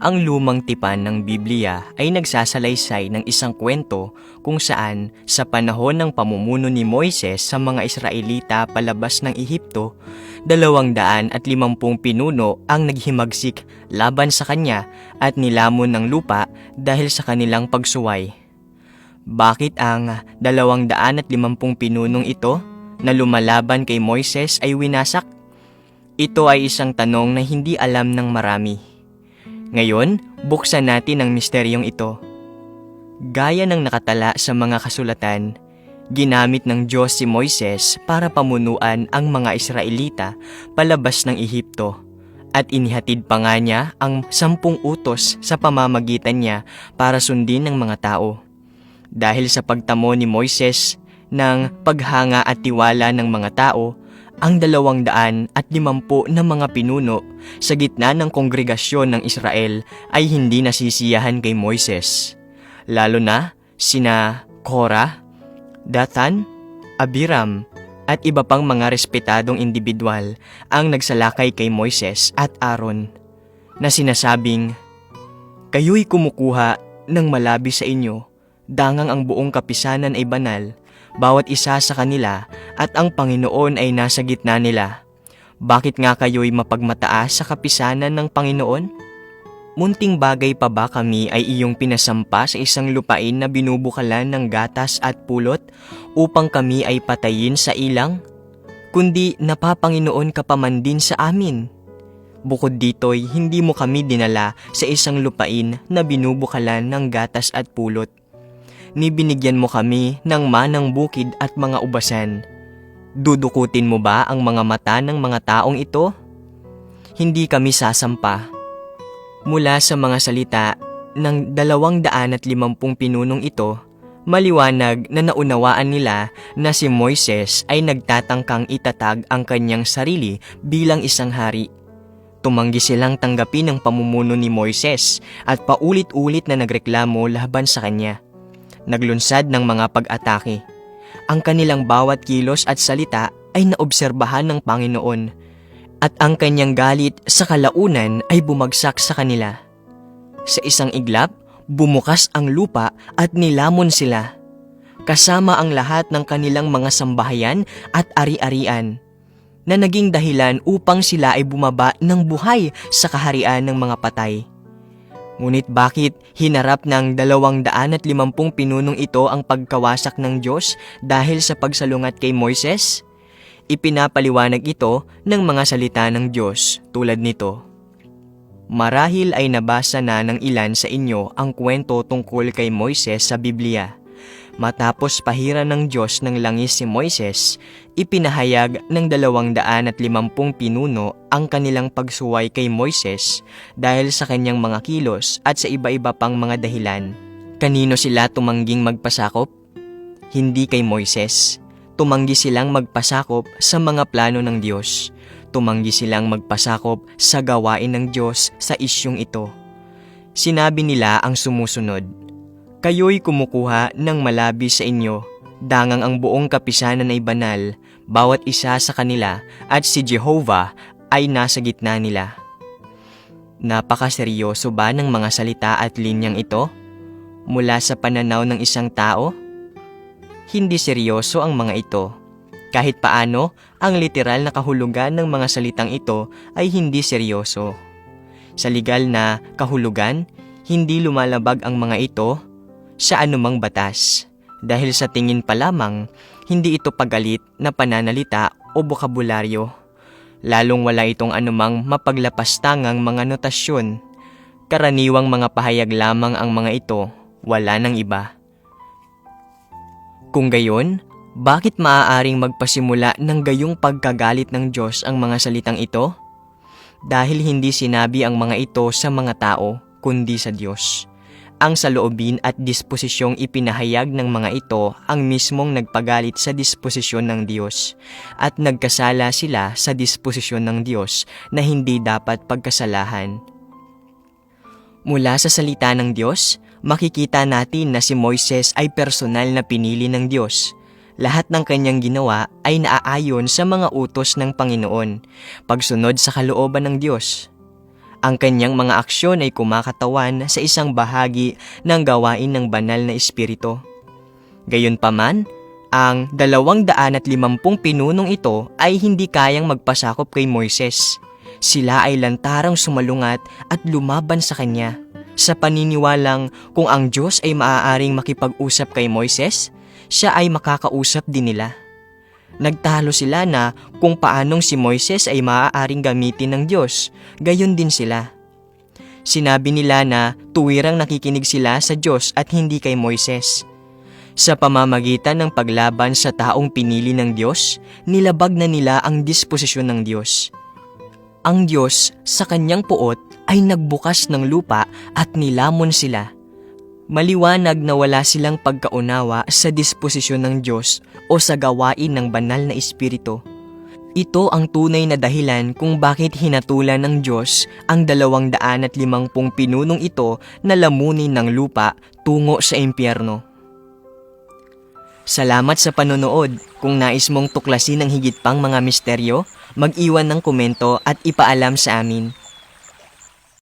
Ang lumang tipan ng Biblia ay nagsasalaysay ng isang kwento kung saan sa panahon ng pamumuno ni Moises sa mga Israelita palabas ng Ehipto, dalawang daan at limampung pinuno ang naghimagsik laban sa kanya at nilamon ng lupa dahil sa kanilang pagsuway. Bakit ang dalawang daan at limampung pinunong ito na lumalaban kay Moises ay winasak? Ito ay isang tanong na hindi alam ng marami. Ngayon, buksan natin ang misteryong ito. Gaya ng nakatala sa mga kasulatan, ginamit ng Diyos si Moises para pamunuan ang mga Israelita palabas ng Ehipto at inihatid pa nga niya ang sampung utos sa pamamagitan niya para sundin ng mga tao. Dahil sa pagtamo ni Moises ng paghanga at tiwala ng mga tao, ang dalawang daan at limampu na mga pinuno sa gitna ng kongregasyon ng Israel ay hindi nasisiyahan kay Moises. Lalo na sina Korah, Dathan, Abiram, at iba pang mga respetadong individual ang nagsalakay kay Moises at Aaron na sinasabing, Kayo'y kumukuha ng malabi sa inyo, dangang ang buong kapisanan ay banal, bawat isa sa kanila at ang Panginoon ay nasa gitna nila. Bakit nga kayo'y mapagmataas sa kapisanan ng Panginoon? Munting bagay pa ba kami ay iyong pinasampa sa isang lupain na binubukalan ng gatas at pulot upang kami ay patayin sa ilang? Kundi napapanginoon ka pa man din sa amin. Bukod dito'y hindi mo kami dinala sa isang lupain na binubukalan ng gatas at pulot ni binigyan mo kami ng manang bukid at mga ubasan. Dudukutin mo ba ang mga mata ng mga taong ito? Hindi kami sasampa. Mula sa mga salita ng dalawang daan at limampung pinunong ito, maliwanag na naunawaan nila na si Moises ay nagtatangkang itatag ang kanyang sarili bilang isang hari. Tumanggi silang tanggapin ang pamumuno ni Moises at paulit-ulit na nagreklamo laban sa kanya naglunsad ng mga pag-atake. Ang kanilang bawat kilos at salita ay naobserbahan ng Panginoon at ang kanyang galit sa kalaunan ay bumagsak sa kanila. Sa isang iglap, bumukas ang lupa at nilamon sila, kasama ang lahat ng kanilang mga sambahayan at ari-arian, na naging dahilan upang sila ay bumaba ng buhay sa kaharian ng mga patay. Ngunit bakit hinarap ng dalawang daan at limampung pinunong ito ang pagkawasak ng Diyos dahil sa pagsalungat kay Moises? Ipinapaliwanag ito ng mga salita ng Diyos tulad nito. Marahil ay nabasa na ng ilan sa inyo ang kwento tungkol kay Moises sa Biblia. Matapos pahira ng Diyos ng langis si Moises, ipinahayag ng dalawang daan at limampung pinuno ang kanilang pagsuway kay Moises dahil sa kanyang mga kilos at sa iba-iba pang mga dahilan. Kanino sila tumangging magpasakop? Hindi kay Moises. Tumanggi silang magpasakop sa mga plano ng Diyos. Tumanggi silang magpasakop sa gawain ng Diyos sa isyong ito. Sinabi nila ang sumusunod, Kayo'y kumukuha ng malabi sa inyo, dangang ang buong kapisanan ay banal, bawat isa sa kanila at si Jehovah ay nasa gitna nila. Napakaseryoso ba ng mga salita at linyang ito? Mula sa pananaw ng isang tao? Hindi seryoso ang mga ito. Kahit paano, ang literal na kahulugan ng mga salitang ito ay hindi seryoso. Sa legal na kahulugan, hindi lumalabag ang mga ito sa anumang batas. Dahil sa tingin pa lamang, hindi ito pagalit na pananalita o bokabularyo. Lalong wala itong anumang mapaglapastangang mga notasyon. Karaniwang mga pahayag lamang ang mga ito, wala nang iba. Kung gayon, bakit maaaring magpasimula ng gayong pagkagalit ng Diyos ang mga salitang ito? Dahil hindi sinabi ang mga ito sa mga tao, kundi sa Diyos. Ang saloobin at disposisyong ipinahayag ng mga ito ang mismong nagpagalit sa disposisyon ng Diyos at nagkasala sila sa disposisyon ng Diyos na hindi dapat pagkasalahan. Mula sa salita ng Diyos, makikita natin na si Moises ay personal na pinili ng Diyos. Lahat ng kanyang ginawa ay naaayon sa mga utos ng Panginoon, pagsunod sa kalooban ng Diyos. Ang kanyang mga aksyon ay kumakatawan sa isang bahagi ng gawain ng banal na espiritu. Gayunpaman, ang dalawang daan at limampung pinunong ito ay hindi kayang magpasakop kay Moises. Sila ay lantarang sumalungat at lumaban sa kanya. Sa paniniwalang kung ang Diyos ay maaaring makipag-usap kay Moises, siya ay makakausap din nila. Nagtalo sila na kung paanong si Moises ay maaaring gamitin ng Diyos, gayon din sila. Sinabi nila na tuwirang nakikinig sila sa Diyos at hindi kay Moises. Sa pamamagitan ng paglaban sa taong pinili ng Diyos, nilabag na nila ang disposisyon ng Diyos. Ang Diyos sa kanyang puot ay nagbukas ng lupa at nilamon sila. Maliwanag na wala silang pagkaunawa sa disposisyon ng Diyos o sa gawain ng banal na espiritu. Ito ang tunay na dahilan kung bakit hinatulan ng Diyos ang dalawang daan at limangpung pinunong ito na lamunin ng lupa tungo sa impyerno. Salamat sa panonood. Kung nais mong tuklasin ang higit pang mga misteryo, mag-iwan ng komento at ipaalam sa amin.